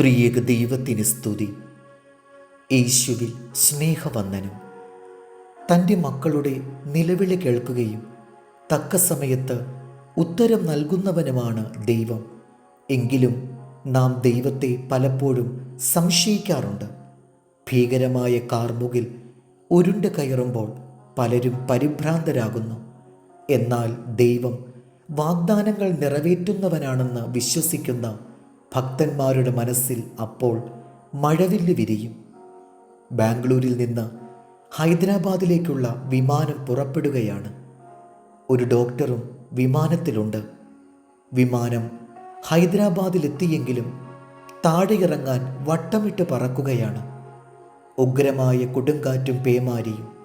ത്രിയേക ദൈവത്തിന് സ്തുതി. യേശുവിൽ സ്നേഹവന്ദനം. തന്റെ മക്കളുടെ നിലവിളി കേൾക്കുകയും തക്ക സമയത്ത് ഉത്തരം നൽകുന്നവനുമാണ് ദൈവം. എങ്കിലും നാം ദൈവത്തെ പലപ്പോഴും സംശയിക്കാറുണ്ട്. ഭീകരമായ കാർമുകിൽ ഉരുണ്ട് കയറുമ്പോൾ പലരും പരിഭ്രാന്തരാകുന്നു. എന്നാൽ ദൈവം വാഗ്ദാനങ്ങൾ നിറവേറ്റുന്നവനാണെന്ന് വിശ്വസിക്കുന്ന ഭക്തന്മാരുടെ മനസ്സിൽ അപ്പോൾ മഴവില്ല് വിരിയും. ബാംഗ്ലൂരിൽ നിന്ന് ഹൈദരാബാദിലേക്കുള്ള വിമാനം പുറപ്പെടുകയാണ്. ഒരു ഡോക്ടറും വിമാനത്തിലുണ്ട്. വിമാനം ഹൈദരാബാദിലെത്തിയെങ്കിലും താഴെ ഇറങ്ങാൻ വട്ടമിട്ട് പറക്കുകയാണ്. ഉഗ്രമായ കൊടുങ്കാറ്റും പേമാരിയും.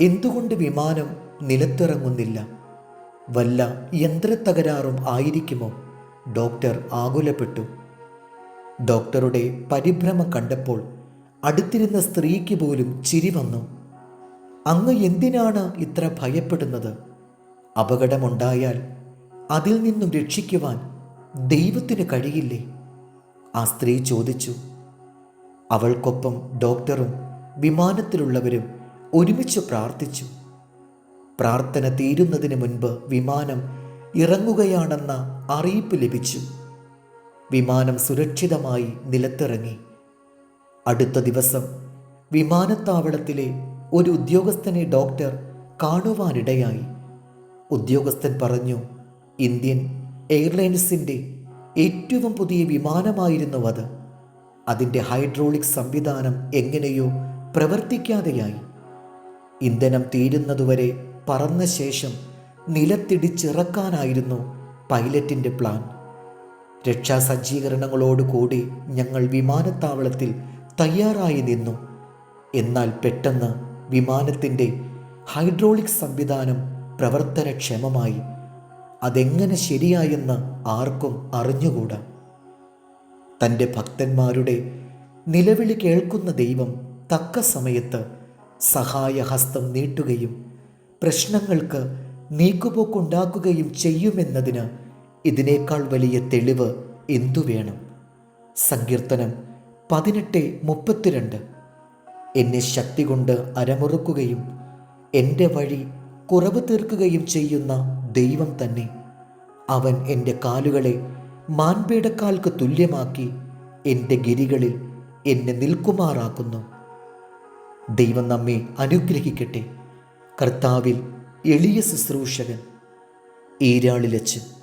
എന്തുകൊണ്ട് വിമാനം നിലത്തിറങ്ങുന്നില്ല? വല്ല യന്ത്രത്തകരാറും ആയിരിക്കുമോ? ഡോക്ടർ ആകുലപ്പെട്ടു. ഡോക്ടറുടെ പരിഭ്രമം കണ്ടപ്പോൾ അടുത്തിരുന്ന സ്ത്രീക്ക് പോലും ചിരി വന്നു. അങ്ങ് എന്തിനാണ് ഇത്ര ഭയപ്പെടുന്നത്? അപകടമുണ്ടായാൽ അതിൽ നിന്നും രക്ഷിക്കുവാൻ ദൈവത്തിന് കഴിയില്ലേ? ആ സ്ത്രീ ചോദിച്ചു. അവൾക്കൊപ്പം ഡോക്ടറും വിമാനത്തിലുള്ളവരും ഒരുമിച്ച് പ്രാർത്ഥിച്ചു. പ്രാർത്ഥന തീരുന്നതിന് മുൻപ് വിമാനം ഇറങ്ങുകയാണെന്ന അറിയിപ്പ് ലഭിച്ചു. വിമാനം സുരക്ഷിതമായി നിലത്തിറങ്ങി. അടുത്ത ദിവസം വിമാനത്താവളത്തിലെ ഒരു ഉദ്യോഗസ്ഥനെ ഡോക്ടർ കാണുവാനിടയായി. ഉദ്യോഗസ്ഥൻ പറഞ്ഞു ഇന്ത്യൻ എയർലൈൻസിന്റെ ഏറ്റവും പുതിയ വിമാനമായിരുന്നു അത്. അതിന്റെ ഹൈഡ്രോളിക് സംവിധാനം എങ്ങനെയോ പ്രവർത്തിക്കാതെയായി. ഇന്ധനം തീരുന്നതുവരെ പറന്ന ശേഷം നിലത്തിടിച്ചിറക്കാനായിരുന്നു പൈലറ്റിന്റെ പ്ലാൻ. രക്ഷാസജ്ജീകരണങ്ങളോടുകൂടി ഞങ്ങൾ വിമാനത്താവളത്തിൽ തയ്യാറായി നിന്നു. എന്നാൽ പെട്ടെന്ന് വിമാനത്തിന്റെ ഹൈഡ്രോളിക് സംവിധാനം പ്രവർത്തനക്ഷമമായി. അതെങ്ങനെ ശരിയായെന്ന് ആർക്കും അറിഞ്ഞുകൂടാ. തന്റെ ഭക്തന്മാരുടെ നിലവിളി കേൾക്കുന്ന ദൈവം തക്ക സമയത്ത് സഹായഹസ്തം നീട്ടുകയും പ്രശ്നങ്ങൾക്ക് നീക്കുപോക്കുണ്ടാക്കുകയും ചെയ്യുമെന്നതിന് ഇതിനേക്കാൾ വലിയ തെളിവ് എന്തു വേണം? സങ്കീർത്തനം പതിനെട്ട് മുപ്പത്തിരണ്ട്. എന്നെ ശക്തി കൊണ്ട് അരമുറുക്കുകയും എന്റെ വഴി കുറവ് തീർക്കുകയും ചെയ്യുന്ന ദൈവം തന്നെ. അവൻ എന്റെ കാലുകളെ മാൻപേടക്കാൽക്ക് തുല്യമാക്കി എന്റെ ഗിരികളിൽ എന്നെ നിൽക്കുമാറാക്കുന്നു. ദൈവം നമ്മെ അനുഗ്രഹിക്കട്ടെ. കർത്താവിൽ എളിയ ശുശ്രൂഷകൻ ഈരാളിലച്ച്